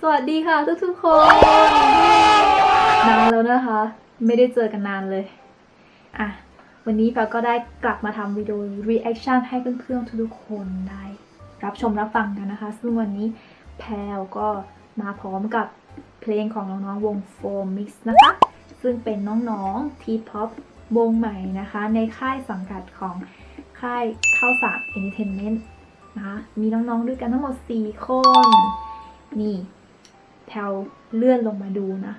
สวัสดีค่ะทุกทุกๆคน นานแล้วนะคะ ไม่ได้เจอกันนานเลย อะ วันนี้แพลก็ได้กลับมาทำวิดีโอ reaction ให้เพื่อนๆทุกๆคนได้ รับชมรับฟังกันนะคะ ซึ่งวันนี้แพลก็มาพร้อมกับเพลงของน้องๆวง Four Mix นะคะ ซึ่งเป็นน้องๆ T-pop วงใหม่นะคะ ในค่ายสังกัดของค่ายข้าวสาร Entertainment นะคะ มีน้องๆด้วยกันทั้งหมด 4 คน นี่แถวเลื่อนลงมาดูนะ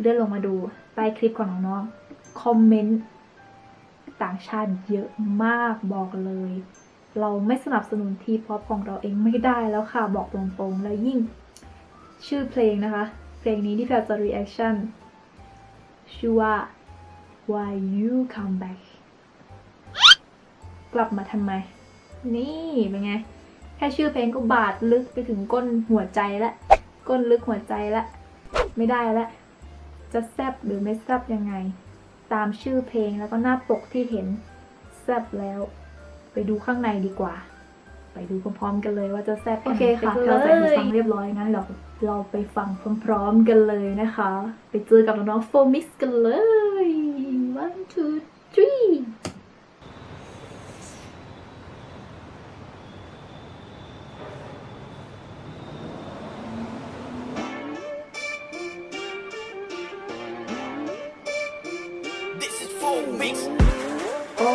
เลื่อนลงมาดูใต้คลิปของน้องๆ คอมเมนต์ต่างชาติเยอะมากบอกเลย เราไม่สนับสนุนทีป๊อปของเราเองไม่ได้แล้วค่ะ บอกตรงๆ แล้วยิ่งชื่อเพลงนะคะ เพลงนี้ที่แพลจะ reaction ชื่อว่า Why You Come Back กลับมาทำไม นี่เป็นไง แค่ชื่อเพลงก็บาดลึกไปถึงก้นหัวใจละ ก้นลึกหัวใจละ ไม่ได้ละ จะแซบหรือไม่แซบยังไง ตามชื่อเพลงแล้วก็หน้าปกที่เห็นแซบแล้ว ไปดูข้างในดีกว่า ไปดูพร้อมๆกันเลยว่าจะแซบโอเคค่ะเราใส่หูฟังเรียบร้อยงั้นเราเราไปฟังพร้อมๆกันเลยนะคะ ไปเจอกับน้องๆโฟมิสกันเลย one two three โอ้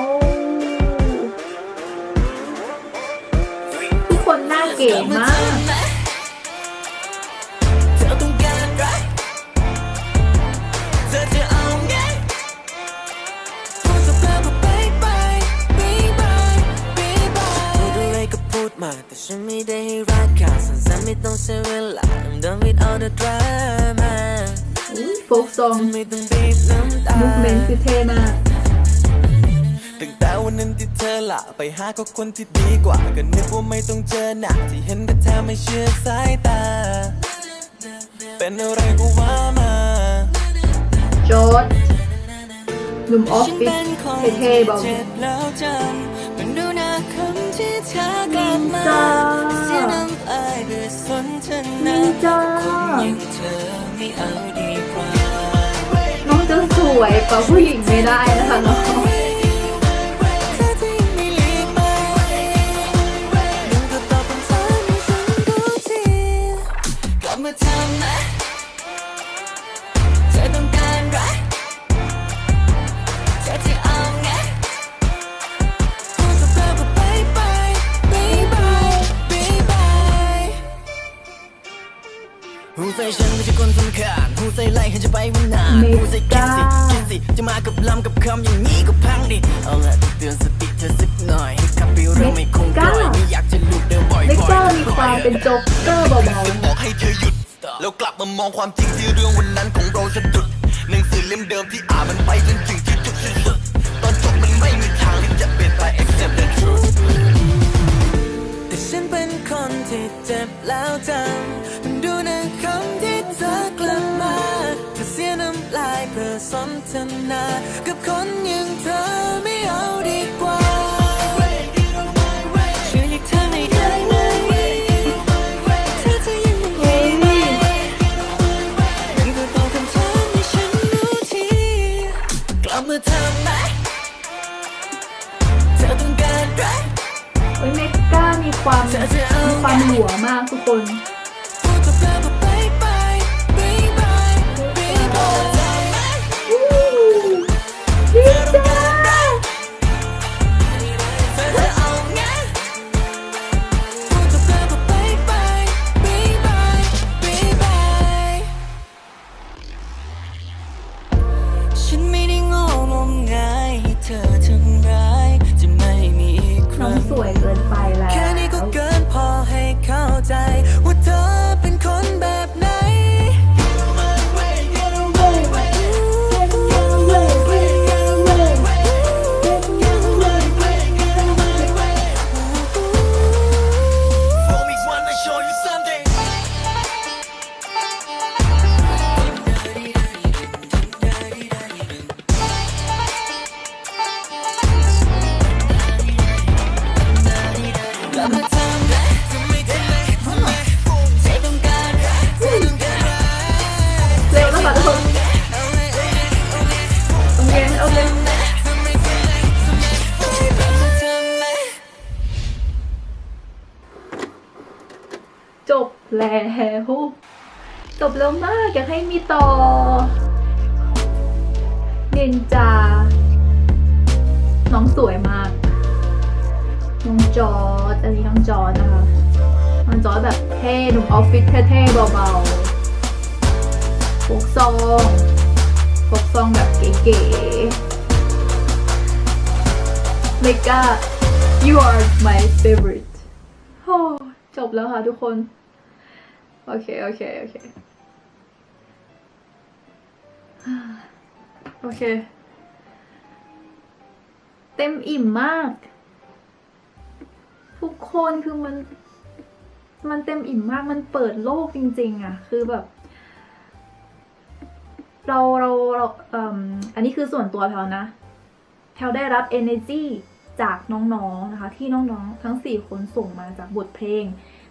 ทุกคนหน้าเก๋มาก เธอต้องการอะไรเธอจะเอาไงพูดสักแป๊บก็ไปไปไปไปไปไปพูดอะไรก็พูดมาแต่ฉันไม่ได้ให้รักข่าวสั้นๆไม่ต้องใช้เวลา I'm done with all the drama โฟกซองไม่ต้องบีบน้ำตามูฟเมนต์คือเท่มากตั้งแต่วันนั้นที่เธอละไปหาก็คนที่ดีกว่าก็นึกว่าไม่ต้องเจอหนักที่เห็นแต่เธอไม่เชื่อสายตา เป็นอะไรก็ว่ามาจอร์ดหนุ่มออฟฟิศเท่ๆเบาเจ็บแล้วจำมันดูหน้าคำที่เธอกลับมา วยกว่าผู้หญิงไม่ได้นะคะน้องเธอที่ไม่หลีกไปยังก็ตอบคำถามให้ฉันาะไรเธอจะเอาไงพูดสักแป๊บก็ไปไปไปไปไปไปหูใส่ฉันไม่ใช่คนสำคัญ หูใส่ไล่ให้จะไปวันนานหูใส่คิดสิคิดสิจะมากับลำกับคำอย่างนี้ก็พังดิเอาละเตือนสติเธอสักหน่อยให้ขับไปเรื่องไม่คงปล่อยไม่อยากจะหลุดเดินบ่อยเล็กๆเกอร์มีความเป็นโจ๊กเกอร์เบาจะบอกให้เธอหยุดแล้วกลับมามองความจริงที่เรื่องวันนั้นของเราสะดุด มีความหัวมากทุกคน แล้ว จบแล้วมากอยากให้มีต่อ เนินจา น้องสวยมาก น้องจอร์ดอันนี้น้องจอร์ดนะคะ น้องจอร์ดแบบเท่หนุ่มออฟฟิศเท่ๆเบาๆพกซองพกซองแบบเก๋ๆเมกา you are my favorite โอ้จบแล้วค่ะทุกคน โอเค โอเค โอเค โอเค เต็มอิ่มมาก ทุกคนคือมัน มันเต็มอิ่มมาก มันเปิดโลกจริง ๆ อะ คือแบบ เราเราเราเอ่มอันนี้คือส่วนตัวแพลนะแพลได้รับ energy จากน้องๆนะคะ ที่น้องๆ ทั้ง 4 คนส่งมาจากบทเพลง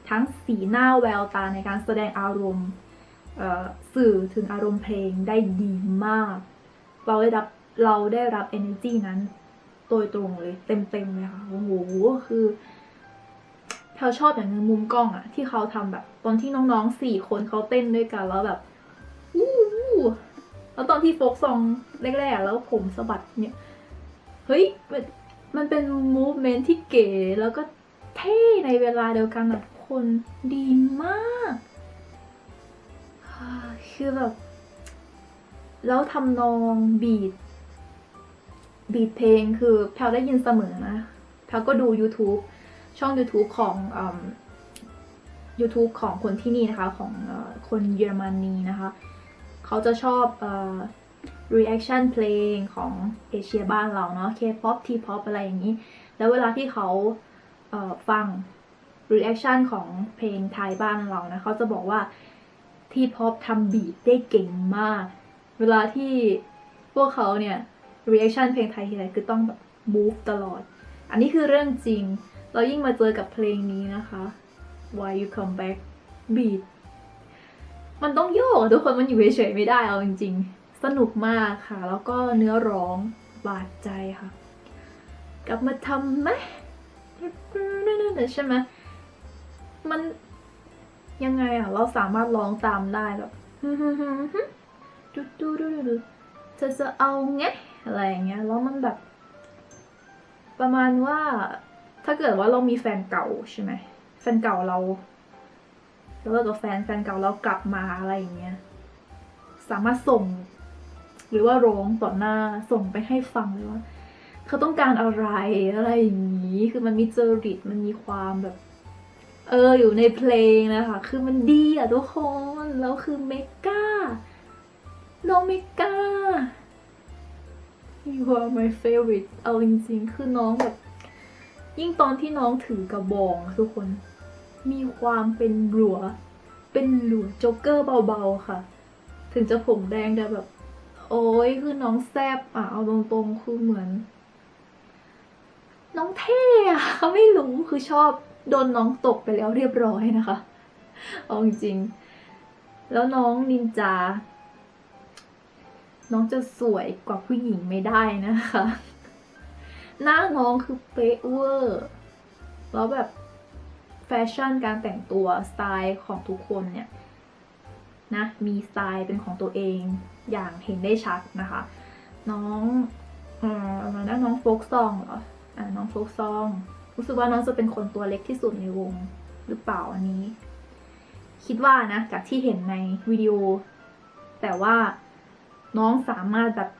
ทั้งสีหน้าแววตาในการแสดงอารมณ์สื่อถึงอารมณ์เพลงได้ดีมาก เราได้รับเราได้รับ energy นั้นโดยตรงเลย เต็มๆเลยค่ะ โอ้โห คือแพลชอบอย่างนึงมุมกล้องอะที่เขาทำแบบ ตอนที่น้องๆสี่คนเขาเต้นด้วยกันแล้วแบบอู้หูแล้วตอนที่โฟกซองแรกๆแล้วผมสะบัดเนี่ย เฮ้ย มันเป็นมูฟเมนที่เก๋แล้วก็เท่ในเวลาเดียวกันแบบ คนดีมาก คือแบบ แล้วทำนองบีด บีดเพลงคือแพลได้ยินเสมอนะแพลก็ดู YouTube ช่อง YouTube ของอ YouTube ของคนที่นี่นะคะ ของอคนเยอรมนีนะคะ เขาจะชอบเอ่อ reaction เพลงของเอเชียบ้านเราเนาะ K-pop T-pop อะไรอย่างนี้ แล้วเวลาที่เขาฟัง เอ่อฟัง reaction ของเพลงไทยบ้านเรานะเขาจะบอกว่า T-pop ทำบีทได้เก่งมาก เวลาที่พวกเขาเนี่ย reaction เพลงไทยทีไรคือต้องแบบ move ตลอด อันนี้คือเรื่องจริง เรายิ่งมาเจอกับเพลงนี้นะคะ Why You Come Back beat มันต้องโยกอะทุกคนมันอยู่เฉยๆไม่ได้เอาจริง ๆ สนุกมากค่ะ แล้วก็เนื้อร้องบาดใจค่ะ กลับมาทำไหมใช่ไหม มันยังไงอะเราสามารถร้องตามได้แบบดูดูดูดูเธอจะเอาไงอะไรอย่างเงี้ยแล้วมันแบบ ประมาณว่าถ้าเกิดว่าเรามีแฟนเก่าใช่ไหมแฟนเก่าเราเราเลิกกับแฟนแฟนเก่าเรากลับมาอะไรอย่างเงี้ยสามารถส่ง หรือว่าร้องต่อหน้าส่งไปให้ฟังเลยว่าเขาต้องการอะไรอะไรอย่างนี้ คือมันมีเจอริตมันมีความแบบ เอออยู่ในเพลงนะคะ คือมันดีอะทุกคน แล้วคือเมกาน้องเมกา you are my favorite เอาจริงๆ คือน้องแบบ ยิ่งตอนที่น้องถือกระบองทุกคน มีความเป็นหลัว เป็นหลัวโจ๊กเกอร์เบาๆค่ะ ถึงจะผมแดงแต่แบบ โอ้ยคือน้องแซบอะ เอาตรงๆ คือเหมือน น้องเท่อะไม่รู้คือชอบ โดนน้องตกไปแล้วเรียบร้อยนะคะ เอาจริงๆ แล้วน้องนินจา น้องจะสวยกว่าผู้หญิงไม่ได้นะคะ หน้าน้องคือเป๊ะเวอร์ แล้วแบบแฟชั่นการแต่งตัวสไตล์ของทุกคนเนี่ยนะมีสไตล์เป็นของตัวเองอย่างเห็นได้ชัดนะคะ น้องเอ่ออะไรนะน้องโฟกซองเหรออ่าน้องโฟกซอง รู้สึกว่าน้องจะเป็นคนตัวเล็กที่สุดในวงหรือเปล่าอันนี้ คิดว่านะจากที่เห็นในวิดีโอ แต่ว่าน้องสามารถแบบ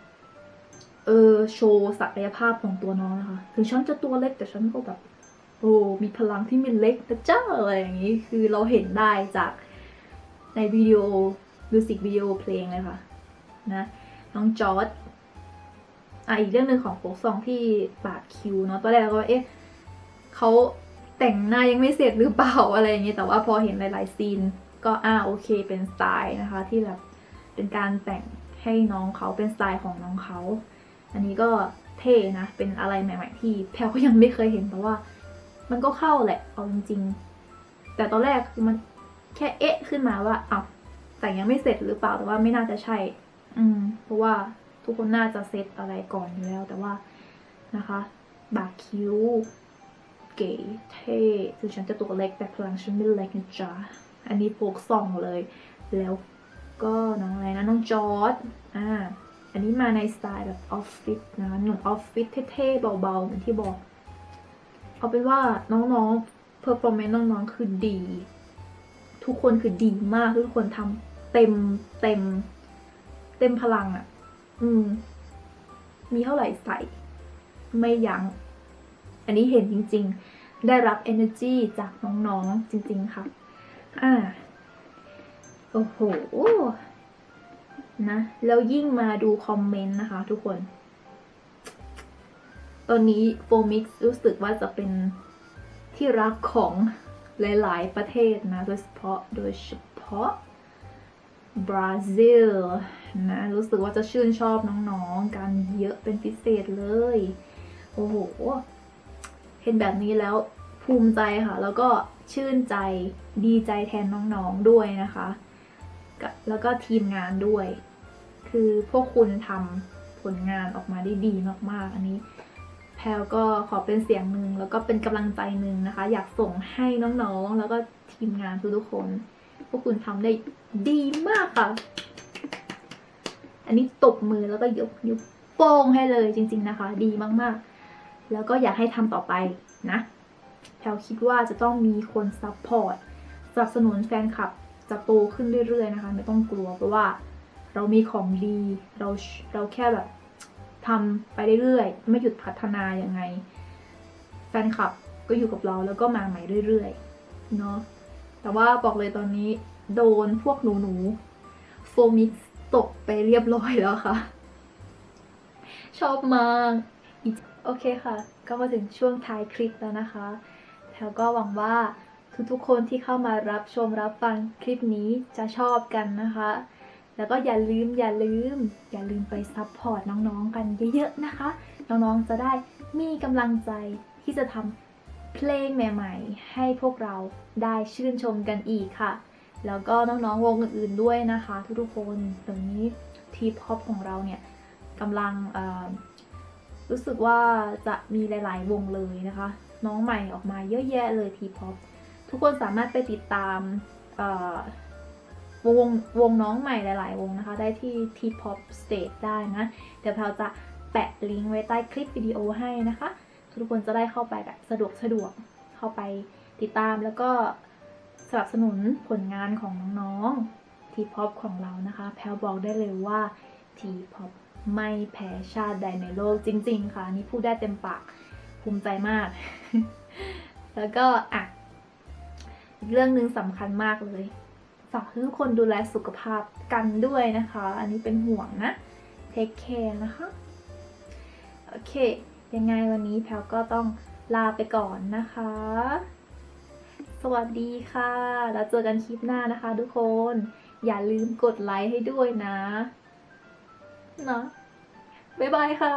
เออโชว์ศักยภาพของตัวน้องนะคะถึงฉันจะตัวเล็กแต่ฉันก็แบบโอ้มีพลังที่ไมีเล็กนะจ้าอะไรอย่างนี้คือเราเห็นได้จากในวิดีโอมิวสิกวิดีโอเพลงเลยค่ะนะน้องจอร์ดอะอีกเรื่องหนึ่งของโฟกซองที่ปาดคิวเนาะตอนแรกเราก็ว่าเอ๊ะ เขาแต่งหน้ายังไม่เสร็จหรือเปล่าอะไรอย่างนี้แต่ว่าพอเห็นหลาย ๆ ซีน ก็อ่าโอเคเป็นสไตล์นะคะที่แบบเป็นการแต่งให้น้องเขาเป็นสไตล์ของน้องเขาอันนี้ก็เท่นะ เป็นอะไรใหม่ ๆ ที่แพลก็ยังไม่เคยเห็นแต่ว่า มันก็เข้าแหละเอาจริงๆ แต่ตอนแรกคือมันแค่เอ๊ะขึ้นมาว่าอ้าวแต่งยังไม่เสร็จหรือเปล่าแต่ว่าไม่น่าจะใช่ อืม เพราะว่าทุกคนน่าจะเซตอะไรก่อนอยู่แล้ว แต่ว่านะคะ บากคิ้ว เก๋เท่ถึงฉันจะตัวเล็กแต่พลังฉันไม่เล็กนะจ๊ะ อันนี้โฟกซองเลย แล้วก็น้องอะไรนะน้องจอร์ดอ่า อันนี้มาในสไตล์แบบออฟฟิศนะคะหนุ่มออฟฟิศเท่ๆเบาๆเหมือนที่บอก เอาเป็นว่าน้องๆเพอร์ฟอร์แมนซ์น้องๆคือดี ทุกคนคือดีมากทุกคนทำเต็มเต็ม เต็มพลังอะ่ะ อืม มีเท่าไหร่ใส่ ไม่ยัง้ง อันนี้เห็นจริง ๆ ได้รับ energy จากน้องๆจริง ๆ ค่ะ อ่า โอ้โห นะ แล้วยิ่งมาดูคอมเมนต์นะคะทุกคน ตอนนี้โฟมิกรู้สึกว่าจะเป็นที่รักของหลาย ๆ ประเทศนะ โดยเฉพาะ โดยเฉพาะบราซิลนะ รู้สึกว่าจะชื่นชอบน้อง ๆ กันเยอะเป็นพิเศษเลย โอ้โห ห็นแบบนี้แล้วภูมิใจค่ะ แล้วก็ชื่นใจดีใจแทนน้องๆด้วยนะคะ แล้วก็ทีมงานด้วย คือพวกคุณทำผลงานออกมาได้ดีมากๆ อันนี้แพลก็ขอเป็นเสียงหนึ่งแล้วก็เป็นกำลังใจหนึ่งนะคะ อยากส่งให้น้องๆ แล้วก็ทีมงานทุกๆคน พวกคุณทำได้ดีมากค่ะ อันนี้ตบมือแล้วก็ยกนิ้วโป้งให้เลยจริง ๆนะคะ ดีมากๆ แล้วก็อยากให้ทำต่อไปนะแพลคิดว่าจะต้องมีคนซัพพอร์ตสนับสนุนแฟนคลับจะโตขึ้นเรื่อยๆนะคะ ไม่ต้องกลัวเพราะว่าเรามีของดีเราเราแค่แบบทำไปเรื่อยๆ ไม่หยุดพัฒนายังไง แฟนคลับก็อยู่กับเราแล้วก็มาใหม่เรื่อยๆเนาะแต่ว่าบอกเลยตอนนี้โดนพวกหนูหนูโฟมิกตกไปเรียบร้อยแล้วค่ะ ชอบมาก โอเคค่ะ ก็มาถึงช่วงท้ายคลิปแล้วนะคะ แล้วก็หวังว่าทุกๆคนที่เข้ามารับชมรับฟังคลิปนี้จะชอบกันนะคะ แล้วก็อย่าลืมอย่าลืม อย่าลืมไปซัพพอร์ตน้องๆกันเยอะๆนะคะ น้องๆจะได้มีกำลังใจที่จะทำเพลงใหม่ ๆ ให้พวกเราได้ชื่นชมกันอีกค่ะ แล้วก็น้องๆวงอื่นๆด้วยนะคะ ทุกๆคนตอนนี้ทีพอปของเราเนี่ยกำลังเอ่อ รู้สึกว่าจะมีหลาย ๆ วงเลยนะคะ น้องใหม่ออกมาเยอะแยะเลยทีพอปทุกคนสามารถไปติดตามวงวงน้องใหม่หลาย ๆ วงนะคะ ได้ที่ T-pop Stage ได้นะ เดี๋ยวเราจะแปะลิงก์ไว้ใต้คลิปวิดีโอให้นะคะ ทุกคนจะได้เข้าไปแบบสะดวกสะดวกเข้าไปติดตามแล้วก็สนับสนุนผลงานของน้อง ๆ T-pop ของเรานะคะ แพลบอกได้เลยว่า T-pop ไม่แพ้ชาติใดในโลกจริง ๆ ค่ะนี่พูดได้เต็มปากภูมิใจมาก แล้วก็อะอีกเรื่องหนึ่งสำคัญมากเลยฝากให้ทุกคนดูแลสุขภาพกันด้วยนะคะ อันนี้เป็นห่วงนะเทคแคร์นะคะ โอเค ยังไงวันนี้แพลก็ต้องลาไปก่อนนะคะ สวัสดีค่ะ แล้วเจอกันคลิปหน้านะคะทุกคน อย่าลืมกดไลค์ให้ด้วยนะ นาะบ๊ายบายค่ะ